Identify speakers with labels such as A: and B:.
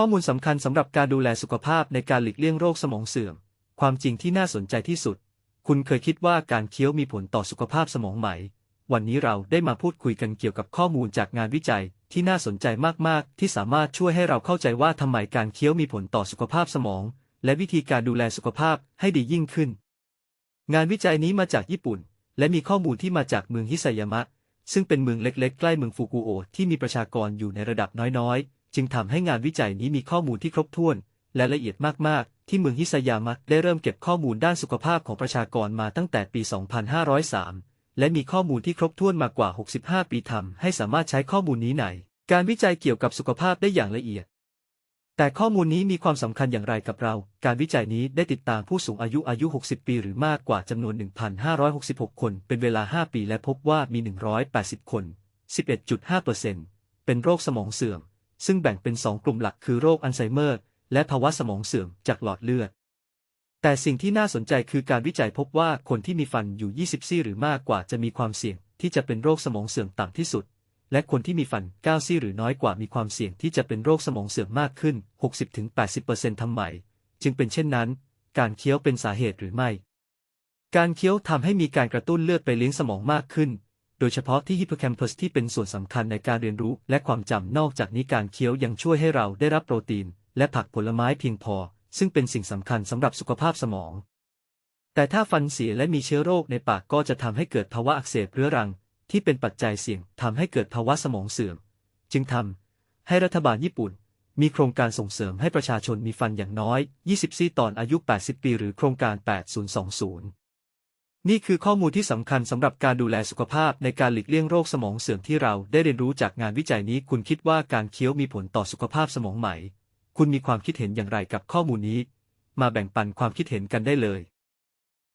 A: ข้อมูลสำคัญสำหรับการดูแลสุขภาพในการหลีกเลี่ยงโรคสมองเสื่อม ความจริงที่น่าสนใจที่สุด คุณเคยคิดว่าการเคี้ยวมีผลต่อสุขภาพสมองไหม วันนี้เราได้มาพูดคุยกันเกี่ยวกับข้อมูลจากงานวิจัยที่น่าสนใจมาก ๆ ที่สามารถช่วยให้เราเข้าใจว่าทำไมการเคี้ยวมีผลต่อสุขภาพสมอง และวิธีการดูแลสุขภาพให้ดียิ่งขึ้น งานวิจัยนี้มาจากญี่ปุ่น และมีข้อมูลที่มาจากเมืองฮิซายามะ ซึ่งเป็นเมืองเล็ก ๆ ใกล้เมืองฟุกุโอะที่มีประชากรอยู่ในระดับน้อย ๆ จึงทำให้งานวิจัยนี้มีข้อมูลที่ครบถ้วน และละเอียดมาก ๆ ที่เมืองฮิซายามะได้เริ่มเก็บข้อมูลด้านสุขภาพของประชากรมาตั้งแต่ปี 2503 และมีข้อมูลที่ครบถ้วนมากกว่า 65 ปีทำให้สามารถใช้ข้อมูลนี้ในการวิจัยเกี่ยวกับสุขภาพได้อย่างละเอียด แต่ข้อมูลนี้มีความสำคัญอย่างไรกับเรา การวิจัยนี้ได้ติดตามผู้สูงอายุอายุ 60 ปี หรือมากกว่าจำนวน 1,566 คน เป็นเวลา 5 ปี และพบว่ามี 180 คน 11.5%เป็นโรคสมองเสื่อม ซึ่งแบ่งเป็น2กลุ่มหลักคือโรคอัลไซเมอร์ และภาวะสมองเสื่อมจากหลอดเลือด แต่สิ่งที่น่าสนใจคือการวิจัยพบว่าคนที่มีฟันอยู่ 20 ซี่หรือมากกว่าจะมีความเสี่ยงที่จะเป็นโรคสมองเสื่อมต่ำที่สุด และคนที่มีฟัน 9 ซี่หรือน้อยกว่ามีความเสี่ยงที่จะเป็นโรคสมองเสื่อมมากขึ้น 60-80%ทำไมจึงเป็นเช่นนั้น การเคี้ยวเป็นสาเหตุหรือไม่ การเคี้ยวทำให้มีการกระตุ้นเลือดไปเลี้ยงสมองมากขึ้น โดยเฉพาะที่ฮิปโปแคมปัสที่เป็นส่วนสำคัญในการเรียนรู้และความจำนอกจากนี้การเคี้ยวยังช่วยให้เราได้รับโปรตีน และผักผลไม้เพียงพอ ซึ่งเป็นสิ่งสำคัญสำหรับสุขภาพสมอง แต่ถ้าฟันเสียและมีเชื้อโรคในปากก็จะทำให้เกิดภาวะอักเสบเรื้อรัง ที่เป็นปัจจัยเสี่ยงทำให้เกิดภาวะสมองเสื่อม จึงทำให้รัฐบาลญี่ปุ่น มีโครงการส่งเสริมให้ประชาชนมีฟันอย่างน้อย 20 ซี่ตอนอายุ 80 ปี หรือโครงการ 8020 นี่คือข้อมูลที่สำคัญสำหรับการดูแลสุขภาพในการหลีกเลี่ยงโรคสมองเสื่อมที่เราได้เรียนรู้จากงานวิจัยนี้ คุณคิดว่าการเคี้ยวมีผลต่อสุขภาพสมองไหม คุณมีความคิดเห็นอย่างไรกับข้อมูลนี้ มาแบ่งปันความคิดเห็นกันได้เลย